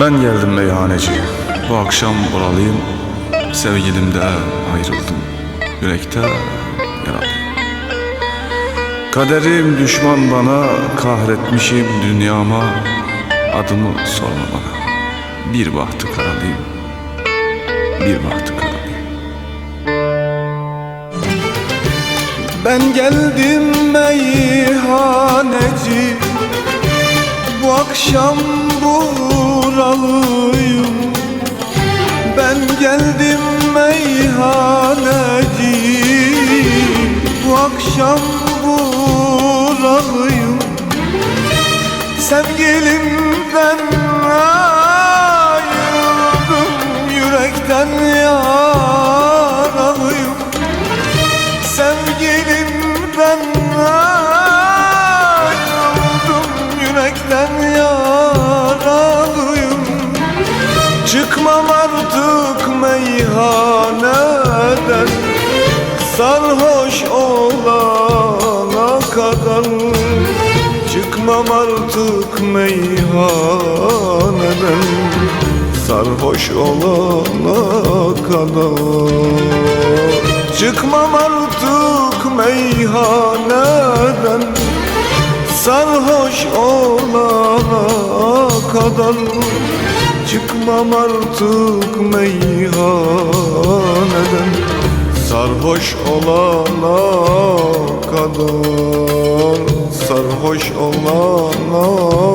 Ben geldim meyhaneci. Bu akşam buralıyım. Sevgilimden ayrıldım. Yürekte yaralıyım. Kaderim düşman bana, kahretmişim dünyama. Adımı sorma bana. Bir bahtı karalıyım. Bir bahtı karalıyım. Ben geldim meyhaneci akşam buralıyım. Ben geldim meyhaneci Bu akşam buralıyım. Sevgilimden ayrıldım Yürekten Çıkmam artık meyhaneden Sarhoş olana kadar. Çıkmam artık meyhaneden Sarhoş olana kadar. Çıkmam artık meyhaneden Sarhoş olana kadar Çıkmam artık meyhaneden. Sarhoş olana kadar Sarhoş olana kadar